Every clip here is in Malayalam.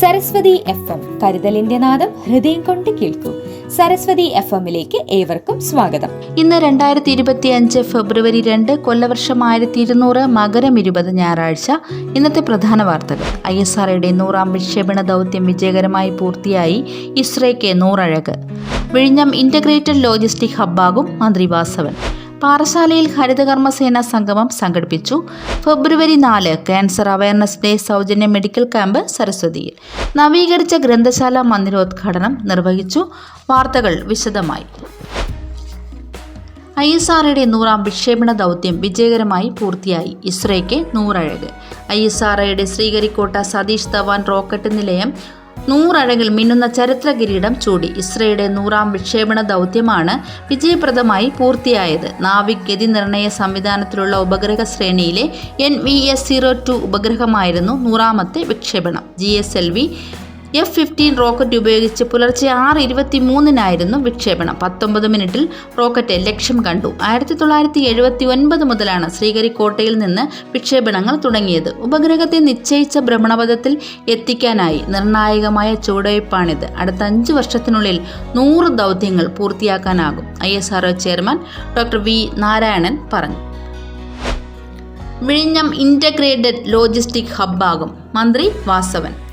സരസ്വതി എഫ് എം കരുതലിന്റെ നാദം ഹൃദയം കൊണ്ട് കേൾക്കൂ. സരസ്വതി എഫ് എമ്മിലേക്ക് ഏവർക്കും സ്വാഗതം. ഇന്ന് രണ്ടായിരത്തി ഇരുപത്തി അഞ്ച് ഫെബ്രുവരി രണ്ട് കൊല്ലവർഷം ആയിരത്തി ഇരുന്നൂറ് മകരം ഇരുപത് ഞായറാഴ്ച. ഇന്നത്തെ പ്രധാന വാർത്തകൾ. ഐ എസ് ആർഒയുടെ നൂറാം വിക്ഷേപണ ദൗത്യം വിജയകരമായി പൂർത്തിയായി. ഇസ്രേക്ക് നൂറഴക്. വിഴിഞ്ഞം ഇന്റഗ്രേറ്റഡ് ലോജിസ്റ്റിക് ഹബ്ബാകും മന്ത്രി വാസവൻ. പാറശാലയിൽ ഹരിതകർമ്മസേന സംഗമം സംഘടിപ്പിച്ചു. ഫെബ്രുവരി നാല് ക്യാൻസർ അവയർനെസ് ഡേ സൗജന്യ മെഡിക്കൽ ക്യാമ്പ് സരസ്വതിയിൽ. നവീകരിച്ച ഗ്രന്ഥശാല മന്ദിരോദ്ഘാടനം നിർവഹിച്ചു. വാർത്തകൾ വിശദമായി. ഐ എസ് ആർഒയുടെ നൂറാം വിക്ഷേപണ ദൗത്യം വിജയകരമായി പൂർത്തിയായി. ഇസ്രോയ്ക്ക് നൂറഴക്. ഐ എസ് ആർഒയുടെ ശ്രീകരിക്കോട്ട സതീഷ് ധവാൻ റോക്കറ്റ് നിലയം നൂറഴകിൽ മിന്നുന്ന ചരിത്ര കിരീടം ചൂടി. ഇസ്രയുടെ നൂറാം വിക്ഷേപണ ദൗത്യമാണ് വിജയപ്രദമായി പൂർത്തിയായത്. നാവിക് ഗതി നിർണയ സംവിധാനത്തിലുള്ള ഉപഗ്രഹ ശ്രേണിയിലെ N V S zero two ഉപഗ്രഹമായിരുന്നു നൂറാമത്തെ വിക്ഷേപണം. G S L V F fifteen rocket ഉപയോഗിച്ച് പുലർച്ചെ ആറ് ഇരുപത്തി മൂന്നിനായിരുന്നു വിക്ഷേപണം. പത്തൊമ്പത് മിനിറ്റിൽ റോക്കറ്റ് ലക്ഷ്യം കണ്ടു. ആയിരത്തി തൊള്ളായിരത്തി എഴുപത്തി ഒൻപത് മുതലാണ് ശ്രീകരിക്കോട്ടയിൽ നിന്ന് വിക്ഷേപണങ്ങൾ തുടങ്ങിയത്. ഉപഗ്രഹത്തെ നിശ്ചയിച്ച ഭ്രമണപഥത്തിൽ എത്തിക്കാനായി നിർണായകമായ ചുവടുവയ്പ്പാണിത് അടുത്ത അഞ്ച് വർഷത്തിനുള്ളിൽ നൂറ് ദൗത്യങ്ങൾ പൂർത്തിയാക്കാനാകും I S R O chairman doctor V. Narayanan പറഞ്ഞു. വിഴിഞ്ഞം ഇന്റഗ്രേറ്റഡ് ലോജിസ്റ്റിക് ഹബ്ബാകും മന്ത്രി വാസവൻ.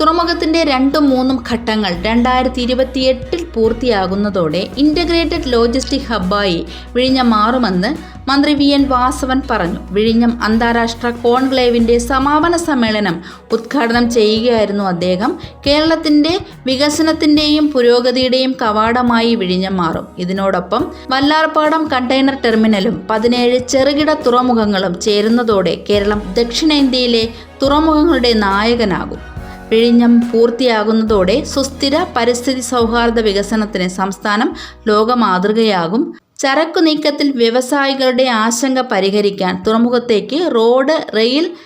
തുറമുഖത്തിന്റെ രണ്ടും മൂന്നും ഘട്ടങ്ങൾ രണ്ടായിരത്തി ഇരുപത്തിയെട്ടിൽ പൂർത്തിയാകുന്നതോടെ ഇന്റഗ്രേറ്റഡ് ലോജിസ്റ്റിക് ഹബ്ബായി വിഴിഞ്ഞം മാറുമെന്ന് മന്ത്രി വി എൻ വാസവൻ പറഞ്ഞു. വിഴിഞ്ഞം അന്താരാഷ്ട്ര കോൺക്ലേവിന്റെ സമാപന സമ്മേളനം ഉദ്ഘാടനം ചെയ്യുകയായിരുന്നു അദ്ദേഹം. കേരളത്തിന്റെ വികസനത്തിന്റെയും പുരോഗതിയുടെയും കവാടമായി വിഴിഞ്ഞം മാറും. ഇതിനോടൊപ്പം വല്ലാർപ്പാടം കണ്ടെയ്നർ ടെർമിനലും പതിനേഴ് ചെറുകിട തുറമുഖങ്ങളും ചേരുന്നതോടെ കേരളം ദക്ഷിണേന്ത്യയിലെ തുറമുഖങ്ങളുടെ നായകനാകും. വിഴിഞ്ഞം പൂർത്തിയാകുന്നതോടെ സുസ്ഥിര പരിസ്ഥിതി സൗഹാർദ്ദ വികസനത്തിന് സംസ്ഥാനം ലോകമാതൃകയാകും. ചരക്കു നീക്കത്തിൽ വ്യവസായികളുടെ ആശങ്ക പരിഹരിക്കാൻ തുറമുഖത്തേക്ക് റോഡ് റെയിൽ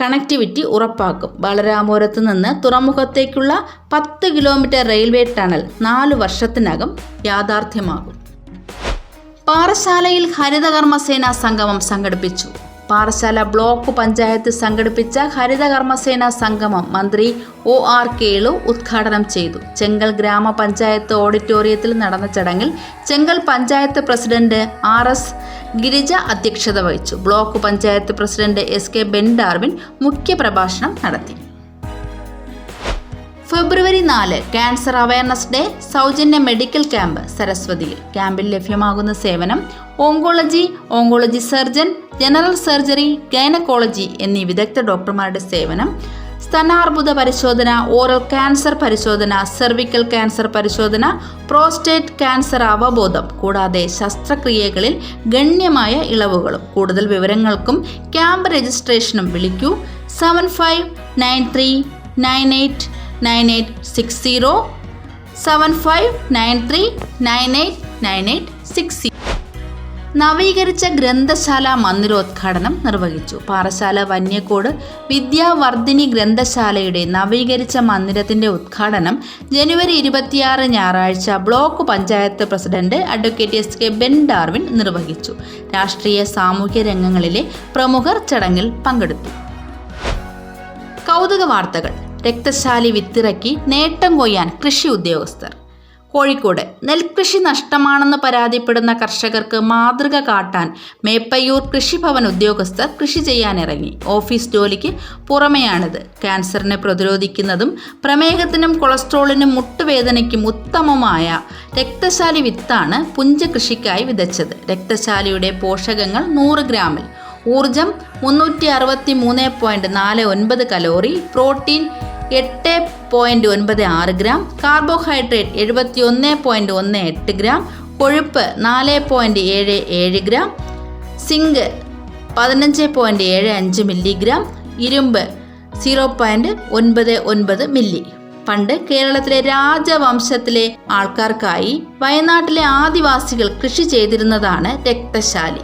കണക്ടിവിറ്റി ഉറപ്പാക്കും. ബാലരാമപുരത്ത് നിന്ന് തുറമുഖത്തേക്കുള്ള പത്ത് കിലോമീറ്റർ റെയിൽവേ ടണൽ നാലു വർഷത്തിനകം യാഥാർത്ഥ്യമാകും. പാറശാലയിൽ ഹരിതകർമ്മസേന സംഗമം സംഘടിപ്പിച്ചു. പാറശാല ബ്ലോക്ക് പഞ്ചായത്ത് സംഘടിപ്പിച്ച ഹരിതകർമ്മസേന സംഗമം മന്ത്രി ഒ ആർ കേളു ഉദ്ഘാടനം ചെയ്തു. ചെങ്കൽ ഗ്രാമപഞ്ചായത്ത് ഓഡിറ്റോറിയത്തിൽ നടന്ന ചടങ്ങിൽ Chenkal panchayat president R S Girija അധ്യക്ഷത വഹിച്ചു. Block panchayat president S K Ben Darwin മുഖ്യപ്രഭാഷണം നടത്തി. ഫെബ്രുവരി നാല് ക്യാൻസർ അവയർനെസ് ഡേ സൗജന്യ മെഡിക്കൽ ക്യാമ്പ് സരസ്വതിയിൽ. ക്യാമ്പിൽ ലഭ്യമാകുന്ന സേവനം oncology oncology surgeon general surgery gynaecology എന്നീ വിദഗ്ധ ഡോക്ടർമാരുടെ സേവനം സ്തനാർബുദ പരിശോധന ഓറൽ ക്യാൻസർ പരിശോധന സെർവിക്കൽ ക്യാൻസർ പരിശോധന പ്രോസ്റ്റേറ്റ് ക്യാൻസർ അവബോധം കൂടാതെ ശസ്ത്രക്രിയകളിൽ ഗണ്യമായ ഇളവുകളും. കൂടുതൽ വിവരങ്ങൾക്കും ക്യാമ്പ് രജിസ്ട്രേഷനും വിളിക്കൂ. Seven five nine three nine eight nine eight six zero seven five nine three nine eight nine eight six നവീകരിച്ച ഗ്രന്ഥശാല മന്ദിരോദ്ഘാടനം നിർവഹിച്ചു. പാറശാല വന്യക്കോട് വിദ്യാവർദ്ധിനി ഗ്രന്ഥശാലയുടെ നവീകരിച്ച മന്ദിരത്തിന്റെ ഉദ്ഘാടനം ജനുവരി ഇരുപത്തിയാറ് ഞായറാഴ്ച block panchayat president advocate S K Ben Darwin നിർവഹിച്ചു. രാഷ്ട്രീയ സാമൂഹ്യ രംഗങ്ങളിലെ പ്രമുഖർ ചടങ്ങിൽ പങ്കെടുത്തു. കൗതുക വാർത്തകൾ. രക്തശാലി വിത്തിറക്കി നേട്ടം കൊയ്യാൻ കൃഷി ഉദ്യോഗസ്ഥർ. കോഴിക്കോട് നെൽകൃഷി നഷ്ടമാണെന്ന് പരാതിപ്പെടുന്ന കർഷകർക്ക് മാതൃക കാട്ടാൻ മേപ്പയ്യൂർ കൃഷിഭവൻ ഉദ്യോഗസ്ഥർ കൃഷി ചെയ്യാനിറങ്ങി. ഓഫീസ് ജോലിക്ക് പുറമെയാണിത്. ക്യാൻസറിനെ പ്രതിരോധിക്കുന്നതും പ്രമേഹത്തിനും കൊളസ്ട്രോളിനും മുട്ടുവേദനയ്ക്കും ഉത്തമമായ രക്തശാലി വിത്താണ് പുഞ്ച കൃഷിക്കായി വിതച്ചത്. രക്തശാലിയുടെ പോഷകങ്ങൾ നൂറ് ഗ്രാമിൽ. ഊർജം മുന്നൂറ്റി അറുപത്തി മൂന്ന് പോയിന്റ് നാല് ഒൻപത് കലോറി പ്രോട്ടീൻ എട്ട് പോയിന്റ് ഒൻപത് ആറ് ഗ്രാം കാർബോഹൈഡ്രേറ്റ് എഴുപത്തി ഒന്ന് പോയിന്റ് ഒന്ന് എട്ട് ഗ്രാം കൊഴുപ്പ് നാല് പോയിന്റ് ഏഴ് ഏഴ് ഗ്രാം സിങ്ക് പതിനഞ്ച് പോയിന്റ് ഏഴ് അഞ്ച് മില്ലിഗ്രാം ഇരുമ്പ് സീറോ പോയിന്റ് ഒൻപത് ഒൻപത് മില്ലി പണ്ട് കേരളത്തിലെ രാജവംശത്തിലെ ആൾക്കാർക്കായി വയനാട്ടിലെ ആദിവാസികൾ കൃഷി ചെയ്തിരുന്നതാണ് രക്തശാലി.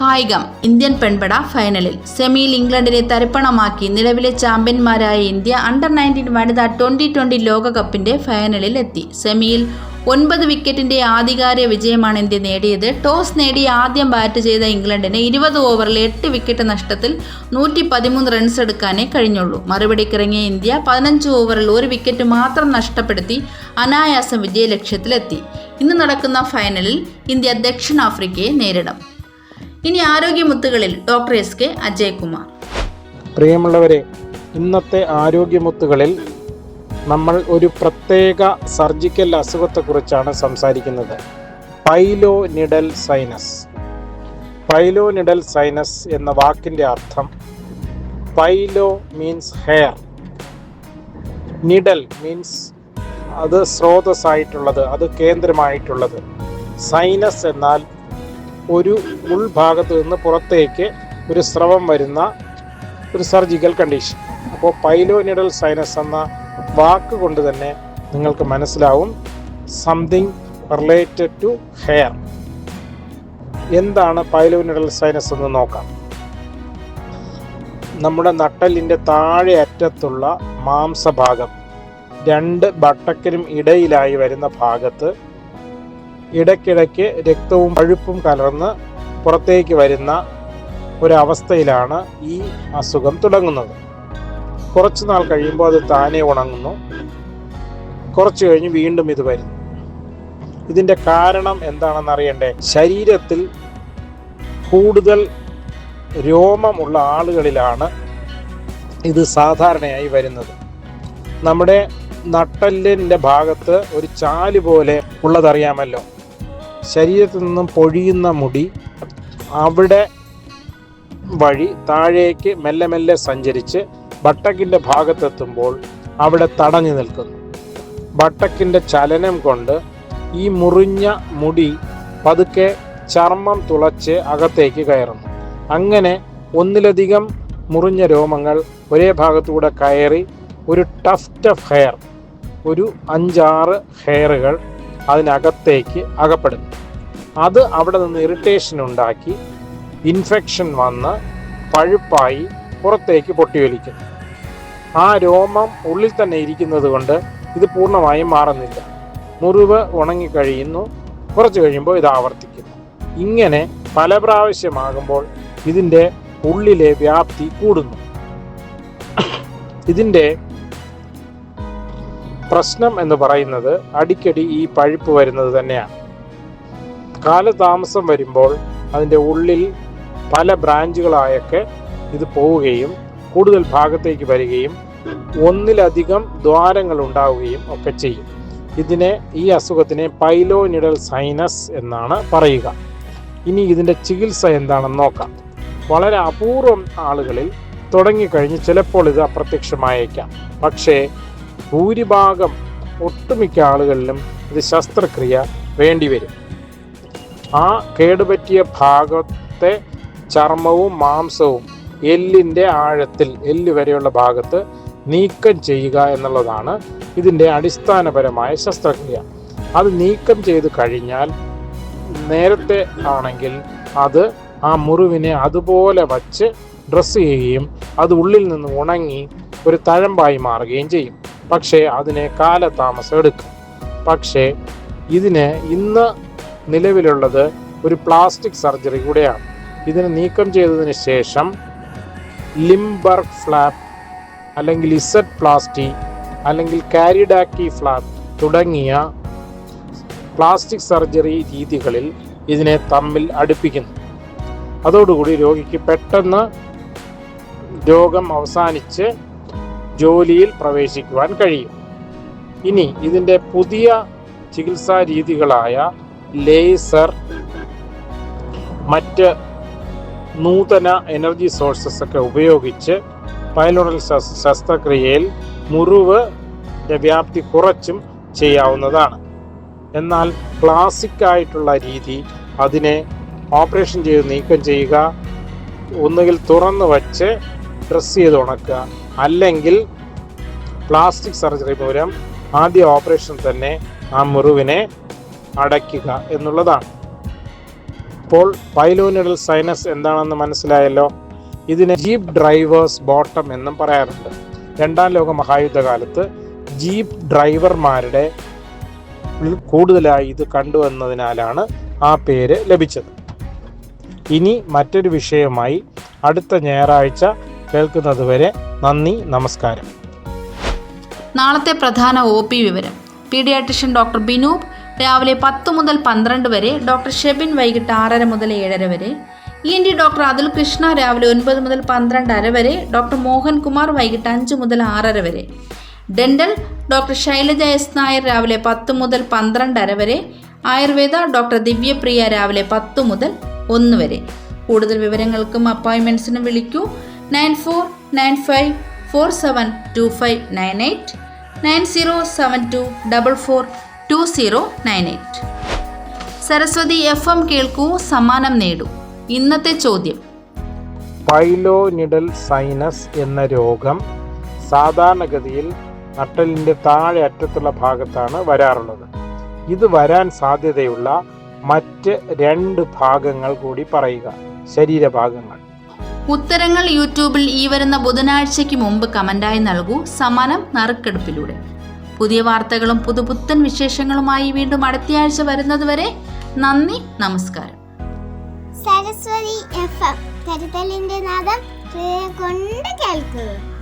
കായികം ഇന്ത്യൻ പെൺപട ഫൈനലിൽ. സെമിയിൽ ഇംഗ്ലണ്ടിനെ തരിപ്പണമാക്കി നിലവിലെ ചാമ്പ്യന്മാരായ ഇന്ത്യ അണ്ടർ നയന്റീൻ വനിതാ ട്വന്റി ട്വന്റി ലോകകപ്പിന്റെ ഫൈനലിൽ എത്തി. സെമിയിൽ ഒൻപത് വിക്കറ്റിന്റെ ആധികാരിക വിജയമാണ് ഇന്ത്യ നേടിയത്. ടോസ് നേടി ആദ്യം ബാറ്റ് ചെയ്ത ഇംഗ്ലണ്ടിന് ഇരുപത് ഓവറിൽ എട്ട് വിക്കറ്റ് നഷ്ടത്തിൽ നൂറ്റി പതിമൂന്ന് റൺസ് എടുക്കാനേ കഴിഞ്ഞുള്ളൂ. മറുപടിക്കിറങ്ങിയ ഇന്ത്യ പതിനഞ്ച് ഓവറിൽ ഒരു വിക്കറ്റ് മാത്രം നഷ്ടപ്പെടുത്തി അനായാസം വിജയലക്ഷ്യത്തിലെത്തി. ഇന്ന് നടക്കുന്ന ഫൈനലിൽ ഇന്ത്യ ദക്ഷിണാഫ്രിക്കയെ നേരിടും. ഇനി ആരോഗ്യമുത്തുകളിൽ ഡോക്ടർ എസ് കെ അജയ്കുമാർ. പ്രിയമുള്ളവരെ ഇന്നത്തെ ആരോഗ്യമുത്തുകളിൽ നമ്മൾ ഒരു പ്രത്യേക സർജിക്കൽ അസുഖത്തെക്കുറിച്ചാണ് സംസാരിക്കുന്നത്. പൈലോ നിഡൽ സൈനസ്. പൈലോ നിഡൽ സൈനസ് എന്ന വാക്കിന്റെ അർത്ഥം pilo means hair. Nidal means അത് സ്രോതസ്സായിട്ടുള്ളത് അത് കേന്ദ്രമായിട്ടുള്ളത്. സൈനസ് എന്നാൽ ഒരു ഉൾഭാഗത്ത് നിന്ന് പുറത്തേക്ക് ഒരു സ്രവം വരുന്ന ഒരു സർജിക്കൽ കണ്ടീഷൻ. അപ്പോൾ പൈലോനിഡൽ സൈനസ് എന്ന വാക്ക് കൊണ്ട് തന്നെ നിങ്ങൾക്ക് മനസ്സിലാവും. സംതിങ് റിലേറ്റഡ് ടു ഹെയർ എന്താണ് പൈലോനിഡൽ സൈനസ് എന്ന് നോക്കാം. നമ്മുടെ നട്ടലിന്റെ താഴെ അറ്റത്തുള്ള മാംസഭാഗം രണ്ട് ബട്ടക്കിനും ഇടയിലായി വരുന്ന ഭാഗത്ത് ഇടയ്ക്കിടയ്ക്ക് രക്തവും പഴുപ്പും കലർന്ന് പുറത്തേക്ക് വരുന്ന ഒരവസ്ഥയിലാണ് ഈ അസുഖം തുടങ്ങുന്നത്. കുറച്ച് നാൾ കഴിയുമ്പോൾ അത് താനെ ഉണങ്ങുന്നു. കുറച്ച് കഴിഞ്ഞ് വീണ്ടും ഇത് വരുന്നു. ഇതിന്റെ കാരണം എന്താണെന്ന് അറിയണ്ടേ? ശരീരത്തിൽ കൂടുതൽ രോമമുള്ള ആളുകളിലാണ് ഇത് സാധാരണയായി വരുന്നത്. നമ്മുടെ നട്ടല്ലിന്റെ ഭാഗത്ത് ഒരു ചാൽ പോലെ ഉള്ളതറിയാമല്ലോ? ശരീരത്തിൽ നിന്നും പൊഴിയുന്ന മുടി അവിടെ വഴി താഴേക്ക് മെല്ലെ മെല്ലെ സഞ്ചരിച്ച് ബട്ടക്കിന്റെ ഭാഗത്തെത്തുമ്പോൾ അവിടെ തടഞ്ഞു നിൽക്കുന്നു. ബട്ടക്കിന്റെ ചലനം കൊണ്ട് ഈ മുറിഞ്ഞ മുടി പതുക്കെ ചർമ്മം തുളച്ച് അകത്തേക്ക് കയറുന്നു. അങ്ങനെ ഒന്നിലധികം മുറിഞ്ഞ രോമങ്ങൾ ഒരേ ഭാഗത്തൂടെ കയറി ഒരു ടഫ് ടഫ് ഹെയർ ഒരു അഞ്ചാറ് ഹെയറുകൾ അതിനകത്തേക്ക് അകപ്പെടുന്നു. അത് അവിടെ നിന്ന് ഇറിറ്റേഷൻ ഉണ്ടാക്കി ഇൻഫെക്ഷൻ വന്ന് പഴുപ്പായി പുറത്തേക്ക് പൊട്ടിയൊലിക്കുന്നു. ആ രോമം ഉള്ളിൽ തന്നെ ഇരിക്കുന്നത് കൊണ്ട് ഇത് പൂർണമായും മാറുന്നില്ല. മുറിവ് ഉണങ്ങിക്കഴിയുന്നു. കുറച്ച് കഴിയുമ്പോൾ ഇത് ആവർത്തിക്കുന്നു. ഇങ്ങനെ പല പ്രാവശ്യമാകുമ്പോൾ ഇതിന്റെ ഉള്ളിലെ വ്യാപ്തി കൂടുന്നു. ഇതിന്റെ പ്രശ്നം എന്ന് പറയുന്നത് അടിക്കടി ഈ പഴുപ്പ് വരുന്നത് തന്നെയാണ്. കാലതാമസം വരുമ്പോൾ അതിന്റെ ഉള്ളിൽ പല ബ്രാഞ്ചുകളായൊക്കെ ഇത് പോവുകയും കൂടുതൽ ഭാഗത്തേക്ക് വരികയും ഒന്നിലധികം ദ്വാരങ്ങൾ ഉണ്ടാവുകയും ഒക്കെ ചെയ്യും. ഇതിനെ ഈ അസുഖത്തിനെ പൈലോനിഡൽ സൈനസ് എന്നാണ് പറയുക. ഇനി ഇതിന്റെ ചികിത്സ എന്താണെന്ന് നോക്കാം. വളരെ അപൂർവം ആളുകളിൽ തുടങ്ങിക്കഴിഞ്ഞ് ചിലപ്പോൾ ഇത് അപ്രത്യക്ഷമായേക്കാം. പക്ഷേ ഭൂരിഭാഗം ഒട്ടുമിക്ക ആളുകളിലും ഇത് ശസ്ത്രക്രിയ വേണ്ടിവരും. ആ കേടുപറ്റിയ ഭാഗത്തെ ചർമ്മവും മാംസവും എല്ലിന്റെ ആഴത്തിൽ എല്ല് വരെയുള്ള ഭാഗത്ത് നീക്കം ചെയ്യുക എന്നുള്ളതാണ് ഇതിന്റെ അടിസ്ഥാനപരമായ ശസ്ത്രക്രിയ. അത് നീക്കം ചെയ്ത് കഴിഞ്ഞാൽ നേരത്തെ ആണെങ്കിൽ അത് ആ മുറിവിനെ അതുപോലെ വച്ച് ഡ്രസ്സ് ചെയ്യുകയും അത് ഉള്ളിൽ നിന്ന് ഉണങ്ങി ഒരു തഴമ്പായി മാറുകയും ചെയ്യും. പക്ഷേ അതിനെ കാലതാമസം എടുക്കും പക്ഷേ ഇതിന് ഇന്ന് നിലവിലുള്ളത് ഒരു പ്ലാസ്റ്റിക് സർജറി കൂടെയാണ്. ഇതിനെ നീക്കം ചെയ്തതിന് ശേഷം ലിംബർഗ് ഫ്ലാപ്പ് അല്ലെങ്കിൽ ഇസഡ് പ്ലാസ്റ്റി അല്ലെങ്കിൽ കാരിഡാക്കി ഫ്ലാപ്പ് തുടങ്ങിയ പ്ലാസ്റ്റിക് സർജറി രീതികളിൽ ഇതിനെ തമ്മിൽ അടുപ്പിക്കുന്നു. അതോടുകൂടി രോഗിക്ക് പെട്ടെന്ന് രോഗം അവസാനിച്ച് ജോലിയിൽ പ്രവേശിക്കുവാൻ കഴിയും. ഇനി ഇതിന്റെ പുതിയ ചികിത്സാ രീതികളായ ലേസർ മറ്റ് നൂതന എനർജി സോഴ്സസ് ഒക്കെ ഉപയോഗിച്ച് പൈലോണൽ ശസ്ത്രക്രിയയിൽ മുറിവ് വ്യാപ്തി കുറച്ചും ചെയ്യാവുന്നതാണ്. എന്നാൽ ക്ലാസിക് ആയിട്ടുള്ള രീതി അതിനെ ഓപ്പറേഷൻ ചെയ്ത് നീക്കം ചെയ്യുക ഒന്നുകിൽ തുറന്ന് വച്ച് ഡ്രസ് ചെയ്ത് ഉണക്കുക അല്ലെങ്കിൽ പ്ലാസ്റ്റിക് സർജറി മൂലം ആദ്യ ഓപ്പറേഷൻ തന്നെ ആ മുറിവിനെ അടയ്ക്കുക എന്നുള്ളതാണ്. ഇപ്പോൾ പൈലോനിഡൽ സൈനസ് എന്താണെന്ന് മനസ്സിലായല്ലോ? ഇതിനെ ജീപ്പ് ഡ്രൈവേഴ്സ് ബോട്ടം എന്നും പറയാറുണ്ട്. രണ്ടാം ലോക മഹായുദ്ധകാലത്ത് ജീപ്പ് ഡ്രൈവർമാരുടെ കൂടുതലായി ഇത് കണ്ടുവന്നതിനാലാണ് ആ പേര് ലഭിച്ചത്. ഇനി മറ്റൊരു വിഷയമായി അടുത്ത ഞായറാഴ്ച കേൾക്കുന്നതുവരെ നന്ദി നമസ്കാരം. നാളത്തെ പ്രധാന ഒ പി വിവരം. പീഡിയാട്രിഷ്യൻ ഡോക്ടർ ബിനൂപ് രാവിലെ പത്ത് മുതൽ പന്ത്രണ്ട് വരെ ഡോക്ടർ ഷെബിൻ വൈകിട്ട് ആറര മുതൽ ഏഴര വരെ. E N T doctor Athul Krishna രാവിലെ ഒൻപത് മുതൽ പന്ത്രണ്ടര വരെ ഡോക്ടർ മോഹൻകുമാർ വൈകിട്ട് അഞ്ച് മുതൽ ആറര വരെ. Dental doctor Shailaja S Nair രാവിലെ പത്ത് മുതൽ പന്ത്രണ്ടര വരെ. ആയുർവേദ ഡോക്ടർ ദിവ്യപ്രിയ രാവിലെ പത്ത് മുതൽ ഒന്ന് വരെ. കൂടുതൽ വിവരങ്ങൾക്കും അപ്പോയിൻമെന്റ്സിനും വിളിക്കൂ. Nine four nine five four seven two five nine eight nine zero seven two double four two zero nine eight. Saraswathi F M കേൾക്കൂ സമ്മാനം നേടൂ. ഇന്നത്തെ ചോദ്യം. പൈലോനിഡൽ സൈനസ് എന്ന രോഗം സാധാരണഗതിയിൽ നട്ടലിന്റെ താഴെ അറ്റത്തുള്ള ഭാഗത്താണ് വരാറുള്ളത്. ഇത് വരാൻ സാധ്യതയുള്ള മറ്റ് രണ്ട് ഭാഗങ്ങൾ കൂടി പറയുക. ശരീരഭാഗങ്ങൾ. ഉത്തരങ്ങൾ യൂട്യൂബിൽ ഈ വരുന്ന ബുധനാഴ്ചയ്ക്ക് മുമ്പ് കമന്റായി നൽകൂ. സമാനം നറുക്കെടുപ്പിലൂടെ. പുതിയ വാർത്തകളും പുതുപുത്തൻ വിശേഷങ്ങളുമായി വീണ്ടും അടുത്തയാഴ്ച വരുന്നതുവരെ നന്ദി നമസ്കാരം. Saraswathi F M. കരുതലിന്റെ നാദം കൊണ്ട് കേൾക്കുക